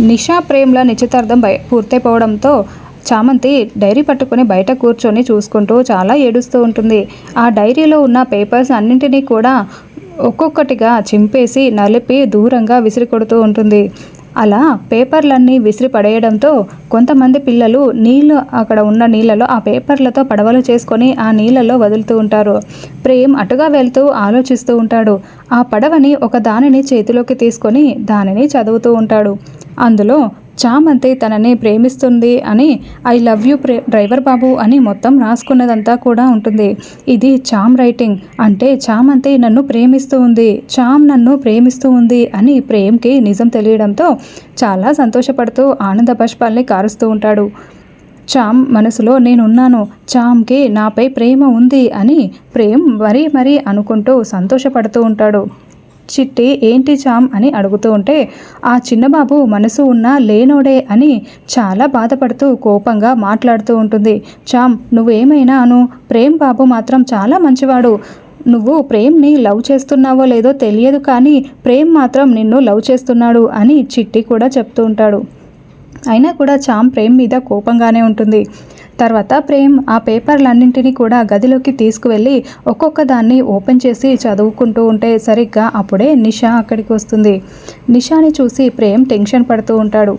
నిషా ప్రేమ్ల నిశ్చితార్థం బయ పూర్తయిపోవడంతో చామంతి డైరీ పట్టుకుని బయట కూర్చొని చూసుకుంటూ చాలా ఏడుస్తూ ఉంటుంది. ఆ డైరీలో ఉన్న పేపర్స్ అన్నింటినీ కూడా ఒక్కొక్కటిగా చింపేసి నలిపి దూరంగా విసిరి కొడుతూ ఉంటుంది. అలా పేపర్లన్నీ విసిరి పడేయడంతో కొంతమంది పిల్లలు నీళ్ళు అక్కడ ఉన్న నీళ్ళలో ఆ పేపర్లతో పడవలు చేసుకొని ఆ నీళ్ళలో వదులుతూ ఉంటారు. ప్రేమ్ అటుగా వెళ్తూ ఆలోచిస్తూ ఉంటాడు. ఆ పడవని ఒక దానిని చేతిలోకి తీసుకొని దానిని చదువుతూ ఉంటాడు. అందులో చామంతి తనని ప్రేమిస్తుంది అని ఐ లవ్ యూ ప్రే డ్రైవర్ బాబు అని మొత్తం రాసుకున్నదంతా కూడా ఉంటుంది. ఇది చామ్ రైటింగ్. అంటే చామంతి నన్ను ప్రేమిస్తూ ఉంది. చామ్ నన్ను ప్రేమిస్తూ ఉంది అని ప్రేమ్కి నిజం తెలియడంతో చాలా సంతోషపడుతూ ఆనంద బాష్పాల్ని కారుస్తూ ఉంటాడు. చామ్ మనసులో నేనున్నాను. చామ్కి నాపై ప్రేమ ఉంది అని ప్రేమ్ మరీ మరీ అనుకుంటూ సంతోషపడుతూ ఉంటాడు. చిట్టి ఏంటి చామ్? అని అడుగుతూ ఉంటే ఆ చిన్నబాబు మనసు ఉన్నా లేనోడే అని చాలా బాధపడుతూ కోపంగా మాట్లాడుతూ ఉంటుంది. చామ్ నువ్వేమైనా అను? ప్రేమ్ బాబు మాత్రం చాలా మంచివాడు. నువ్వు ప్రేమ్ని లవ్ చేస్తున్నావో లేదో తెలియదు కానీ ప్రేమ్ మాత్రం నిన్ను లవ్ చేస్తున్నాడు అని చిట్టి కూడా చెప్తూ ఉంటాడు. అయినా కూడా చామ్ ప్రేమ్ మీద కోపంగానే ఉంటుంది. తర్వాత ప్రేమ్ ఆ పేపర్లన్నింటినీ కూడా గదిలోకి తీసుకువెళ్ళి ఒక్కొక్క దాన్ని ఓపెన్ చేసి చదువుకుంటూ ఉంటే సరిగ్గా అప్పుడే నిషా అక్కడికి వస్తుంది. నిషాని చూసి ప్రేమ్ టెన్షన్ పడుతూ ఉంటాడు.